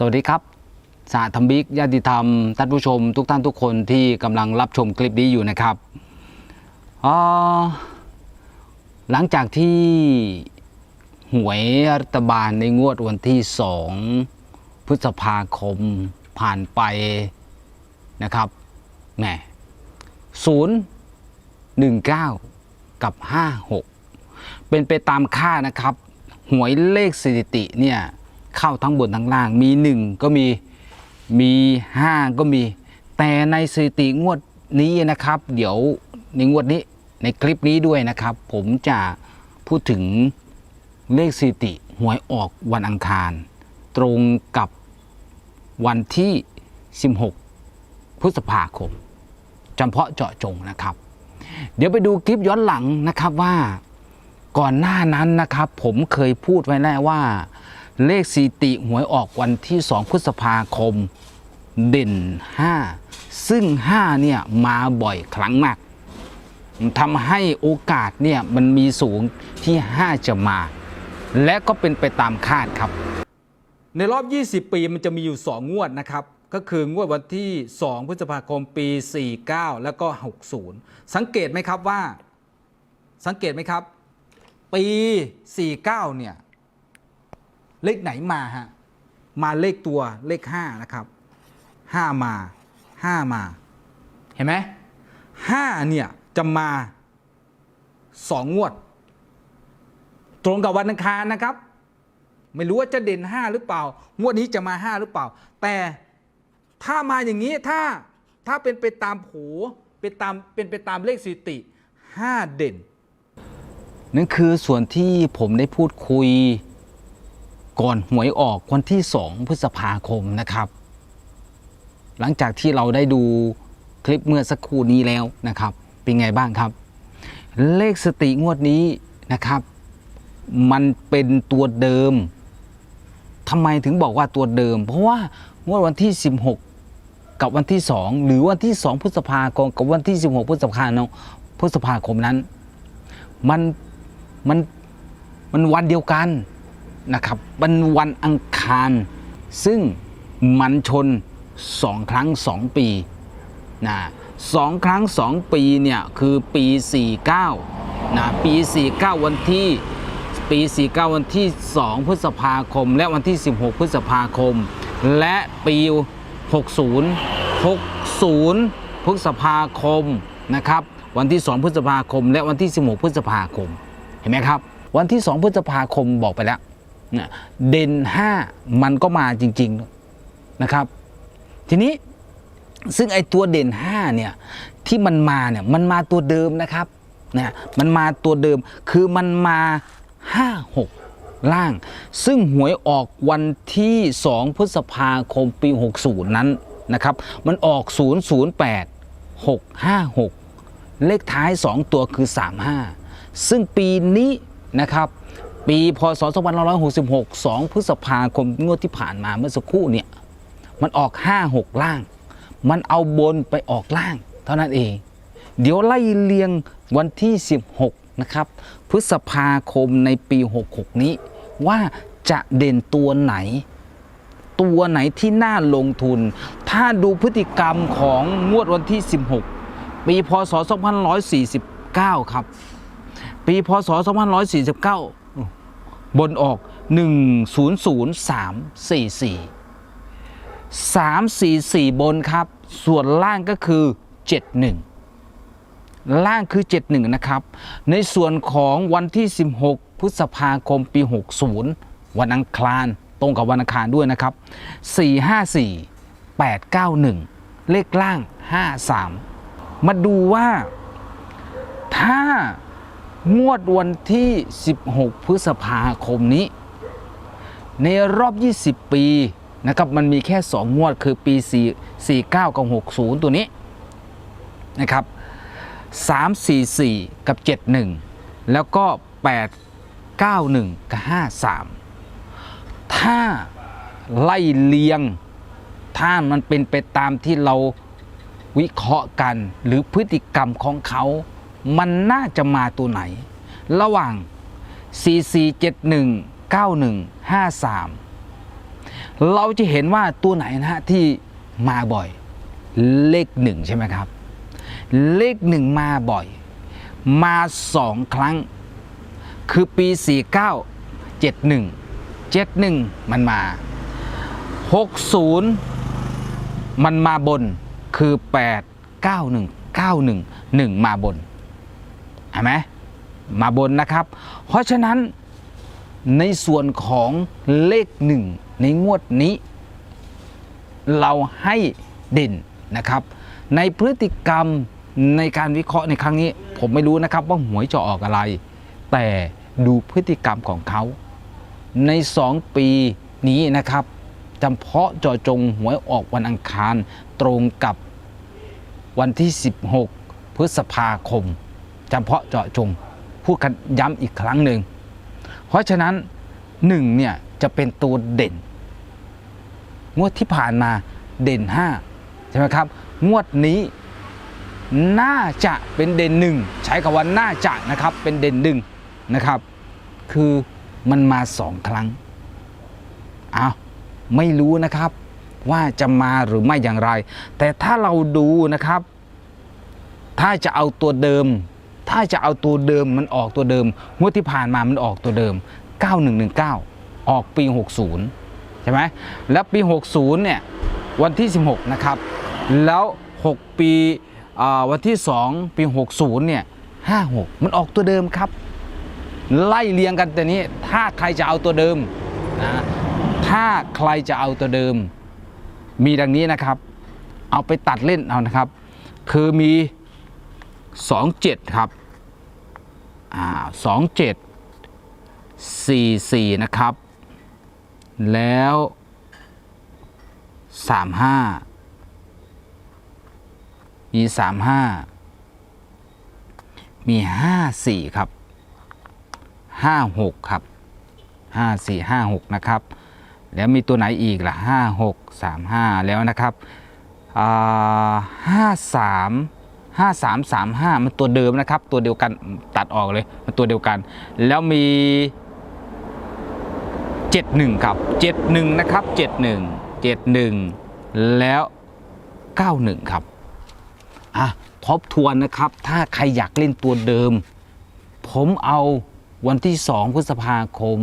สวัสดีครับสาธรรมบิกญาติธรรมท่านผู้ชมทุกท่านทุกคนที่กำลังรับชมคลิปนี้อยู่นะครับหลังจากที่หวยรัฐบาลในงวดวันที่ 2 พฤษภาคมผ่านไปนะครับแหมศูนย์หนึ่งเก้ากับห้าหกเป็นไปตามค่าดนะครับ หวยเลขสถิติเนี่ย เข้าทั้งบนทั้งล่าง มีหนึ่งก็มีมีห้าก็มี แต่ในสถิติงวดนี้นะครับ เดี๋ยวในงวดนี้ในคลิปนี้ด้วยนะครับ ผมจะพูดถึงเลขสถิติหวยออกวันอังคาร ตรงกับวันที่ 16 พฤษภาคมจำเพาะเจาะจงนะครับ เดี๋ยวไปดูคลิปย้อนหลังนะครับว่าก่อนหน้านั้นนะครับ ผมเคยพูดไว้แล้วว่า เลขสถิติหวยออกวันที่2พฤษภาคมเด่น 5 ซึ่ง 5 เนี่ย มาบ่อยครั้งมากทำให้โอกาสเนี่ย มันมีสูงที่ 5 จะมา และก็เป็นไปตามคาดครับ ในรอบ 20 ปีมันจะมีอยู่ 2 งวดนะครับ ก็คืองวดวันที่ 2 พฤษภาคมปี 49 แล้วก็ 60 สังเกตไหมครับว่า สังเกตไหมครับ ปี 49 เนี่ย เลขไหนมาฮะมาเลขตัวเลข5นะครับ5มา5มาเห็นไหม5เนี่ยจะมา2งวด ตรงกับวันอังคารนะครับ ไม่รู้ว่าจะเด่น5หรือเปล่างวดนี้จะมา5หรือเปล่า แต่ถ้ามาอย่างนี้ถ้าถ้าเป็นไปตามโผเป็นตามเป็นไปตามเลขสถิติ5เด่น นั่นคือส่วนที่ผมได้พูดคุย ก่อนหวยออกวันที่ 2 พฤษภาคมนะครับ หลังจากที่เราได้ดูคลิปเมื่อสักครู่นี้แล้วนะครับ เป็นไงบ้างครับ เลขสติงวดนี้นะครับ มันเป็นตัวเดิมทำไมถึงบอกว่าตัวเดิม เพราะว่างวดวันที่ 16 กับวันที่ 2 หรือวันที่ 2 พฤษภาคมกับวันที่ 16 พฤษภาคมพฤษภาคมนั้น มันมันมันวันเดียวกัน นะครับเป็นวันอังคาร ซึ่งมันชนสองครั้งสองปีนะสองครั้งสองปีเนี่ยคือปี 49นะปี 49 วันที่ปี 49 วันที่ 2 พฤษภาคม และวันที่ 16 พฤษภาคม และปี 60 60 พฤษภาคมนะครับวันที่ 2 พฤษภาคม และวันที่ 16 พฤษภาคม เห็นไหมครับ วันที่ 2 พฤษภาคมบอกไปแล้ว นะเด่น 5 มันก็มาจริง ๆนะครับ ทีนี้ซึ่งไอ้ตัวเด่น 5 เนี่ย ที่มันมาเนี่ยมันมาตัวเดิมนะครับนะมันมาตัวเดิมคือมันมา 5 6 ล่าง ซึ่งหวยออกวันที่ 2 พฤษภาคมปี 60 นั้นนะครับ มันออก 008 656 เลขท้าย 2 ตัวคือ 35 ซึ่งปีนี้นะครับ ปีพศ2566 2พฤษภาคมงวดที่ผ่านมาเมื่อสักครู่เนี่ย มันออก 5 6 ล่าง มันเอาบนไปออกล่าง เท่านั้นเอง เดี๋ยวไล่เลียงวันที่ 16 นะครับ พฤษภาคมในปี 66 นี้ ว่าจะเด่นตัวไหน ตัวไหนที่น่าลงทุน ถ้าดูพฤติกรรมของงวดวันที่ 16 ปีพศ2549 ครับ ปีพศ2549 บนออก 100344 344 บนครับ ส่วนล่างก็คือ 71 ล่างคือ 71 นะครับ ในส่วนของวันที่ 16 พฤษภาคมปี 60 วันอังคารตรงกับวันอังคารด้วยนะครับ 454 891 เลขล่าง 53 มาดูว่าถ้า งวดวันที่ 16 พฤษภาคมนี้ ในรอบ 20 ปีนะครับมันมีแค่ 2 งวดคือปี 4 49 กับ 60 ตัวนี้นะครับ 344 กับ 71 แล้วก็ 891 กับ 53 ถ้าไล่เลียงถ้ามันเป็นไปตามที่เราวิเคราะห์กันหรือพฤติกรรมของเขา มันน่าจะมาตัวไหน ระหว่าง 4471 9153 เราจะเห็นว่าตัวไหนนะฮะที่มาบ่อยเลขหนึ่งใช่ไหมครับ เลขหนึ่งมาบ่อย มาสองครั้ง คือปี 49 71 71 มันมา 60 มันมาบนคือ 8 91 91 1 มาบน ห็นไหมมาบนนะครับ เพราะฉะนั้นในส่วนของเลขหนึ่งในงวดนี้ เราให้เด่นนะครับ ในพฤติกรรมในการวิเคราะห์ในครั้งนี้ ผมไม่รู้นะครับว่าหวยจะออกอะไร แต่ดูพฤติกรรมของเขาใน 2 ปีนี้นะครับจำเพาะเจาะจงหวยออกวันอังคารตรงกับวันที่ 16 พฤษภาคม จำเพาะเจาะจงพูดกันย้ำอีกครั้งหนึ่ง เพราะฉะนั้นหนึ่งเนี่ยจะเป็นตัวเด่น งวดที่ผ่านมาเด่น 5 ใช่ไหมครับ งวดนี้น่าจะเป็นเด่นหนึ่งใช้คำว่าน่าจะนะครับเป็นเด่นหนึ่งนะครับ คือมันมาสองครั้งอ้าวไม่รู้นะครับว่าจะมาหรือไม่อย่างไร แต่ถ้าเราดูนะครับ ถ้าจะเอาตัวเดิม ถ้าจะเอาตัวเดิมมันออกตัวเดิมงวดที่ผ่านมามันออกตัวเดิม 9119 ออกปี 60 ใช่ไหมแล้วปี 60 เนี่ย วันที่ 16 นะครับ แล้ว 6 ปีอ่าวันที่ 2 ปี 60 เนี่ย 56 มันออกตัวเดิมครับ ไล่เรียงกันแต่นี้ถ้าใครจะเอาตัวเดิมนะถ้าใครจะเอาตัวเดิม มีดังนี้นะครับ เอาไปตัดเล่นเอานะครับ คือมี 27 ครับ สองเจ็ดสี่สี่นะครับ แล้วสามห้ามีสามห้ามีห้าสี่ครับห้าหกครับห้าสี่ห้าหกนะครับ แล้วมีตัวไหนอีกล่ะห้าหกสามห้าแล้วนะครับห้าสาม 35 มันตัวเดิมนะครับ ตัวเดียวกันตัดออกเลย มันตัวเดียวกัน แล้วมี 71 ครับ 71 นะครับ 71 71 แล้ว 91 ครับ อะ ทบทวนนะครับ ถ้าใครอยากเล่นตัวเดิม ผมเอาวันที่ 2 พฤษภาคม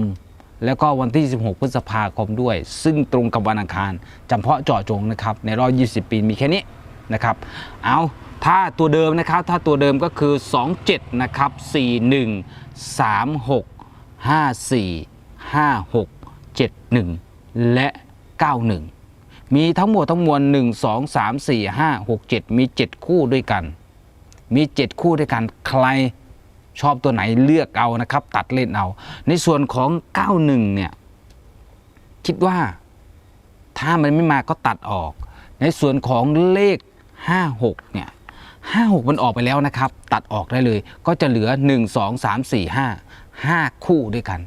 แล้วก็วันที่ 16 พฤษภาคมด้วย ซึ่งตรงกับวันอังคารจำเพาะเจาะจงนะครับ ในรอบ 20 ปีมีแค่นี้นะครับ เอา ถ้าตัวเดิมนะครับ ถ้าตัวเดิมก็คือ 27 นะครับ 41 36 54 56 71 และ 91 มีทั้งหมดทั้งมวล 1 2 3 4 5 6 7 มี 7 คู่ด้วยกัน มี 7 คู่ด้วยกัน ใครชอบตัวไหนเลือกเอานะครับ ตัดเล่นเอา ในส่วนของ 91 เนี่ย คิดว่าถ้ามันไม่มาก็ตัดออก ในส่วนของเลข 56 เนี่ย 56 มันออกไปแล้วนะครับ ตัดออกได้เลย ก็จะเหลือ 1 2 3 4 5 5 คู่ด้วยกัน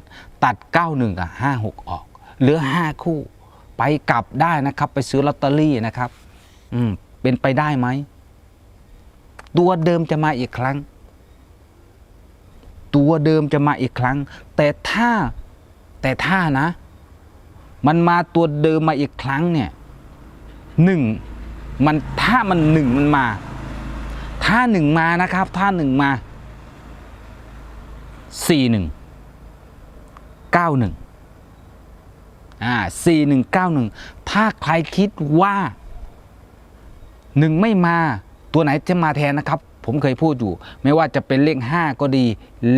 ตัด 91 กับ 56 ออก เหลือ 5 คู่ ไปกลับได้นะครับ ไปซื้อลอตเตอรี่นะครับ อืม เป็นไปได้ไหม ตัวเดิมจะมาอีกครั้ง ตัวเดิมจะมาอีกครั้ง แต่ถ้าแต่ถ้านะ มันมาตัวเดิมมาอีกครั้งเนี่ยหนึ่งมันถ้ามันหนึ่งมันมา ถ้าหนึ่งมานะครับ ถ้าหนึ่งมาสี่หนึ่งเก้าหนึ่งอ่าสี่หนึ่งเก้าหนึ่งถ้าใครคิดว่าหนึ่งไม่มาตัวไหนจะมาแทนนะครับ ผมเคยพูดอยู่ ไม่ว่าจะเป็นเลข5ก็ดี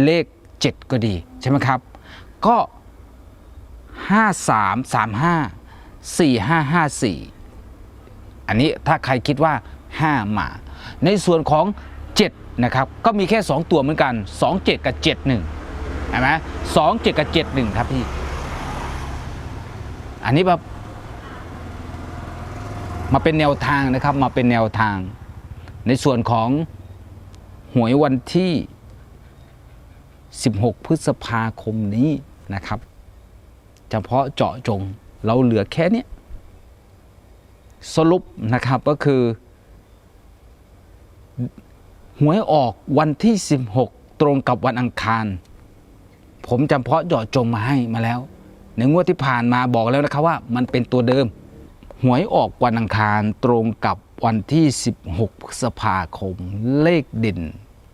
เลข7ก็ดีใช่ไหมครับ ก็5 3 3 5 4 5 5 4อันนี้ถ้าใครคิดว่า5มา ในส่วนของ 7 นะครับ ก็มีแค่ 2 ตัวเหมือนกัน 2 7 กับ 7 1เห็นไหม2 7กับ 7 1 ครับพี่ อันนี้แบบมาเป็นแนวทางนะครับมาเป็นแนวทาง ในส่วนของหวยวันที่ 16 พฤษภาคมนี้นะครับ เฉพาะเจาะจงเราเหลือแค่นี้สรุปนะครับก็คือ หวยออกวันที่ 16 ตรงกับวันอังคาร ผมจำเพาะเจาะจงมาให้มาแล้ว ในงวดที่ผ่านมาบอกแล้วนะครับว่า มันเป็นตัวเดิม หวยออกวันอังคารตรงกับวันที่ 16พฤษภาคม เลขเด่น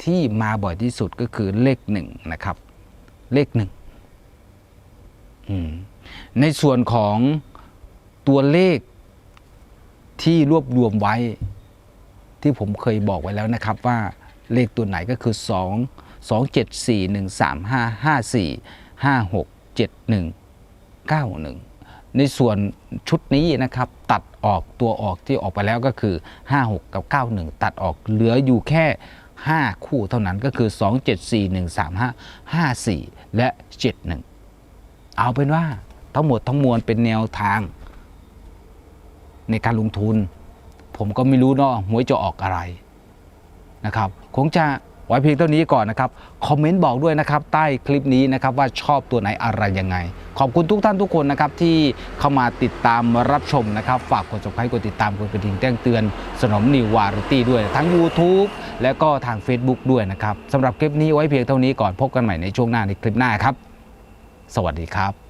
ที่มาบ่อยที่สุดก็คือเลขหนึ่งนะครับ เลขหนึ่งในส่วนของตัวเลขที่รวบรวมไว้ ที่ผมเคยบอกไว้แล้วนะครับว่า เลขตัวไหนก็คือ 2 2 7 4 1 3 5 5 4 5 6 7 1 9 1 ในส่วนชุดนี้นะครับตัดออกตัวออกที่ออกไปแล้วก็คือ 5 6 กับ 9 1 ตัดออกเหลืออยู่แค่ 5 คู่เท่านั้นก็คือ 2 7 4 1 3 5 5 4 และ 7 1 เอาเป็นว่าทั้งหมดทั้งมวลเป็นแนวทาง ในการลงทุน ผมก็ไม่รู้เนาะหวยจะออกอะไรนะครับ คงจะไว้เพียงเท่านี้ก่อนนะครับ คอมเมนต์บอกด้วยนะครับ ใต้คลิปนี้นะครับว่าชอบตัวไหนอะไรยังไง ขอบคุณทุกท่านทุกคนนะครับที่เข้ามาติดตามรับชมนะครับ ฝากกด subscribe กดติดตามกดกระดิ่งแจ้งเตือน สนมนิววารุตี้ด้วย ทั้ง YouTube และก็ทาง Facebook ด้วยนะครับสำหรับคลิปนี้ไว้เพียงเท่านี้ก่อนพบกันใหม่ในช่วงหน้าในคลิปหน้าครับ สวัสดีครับ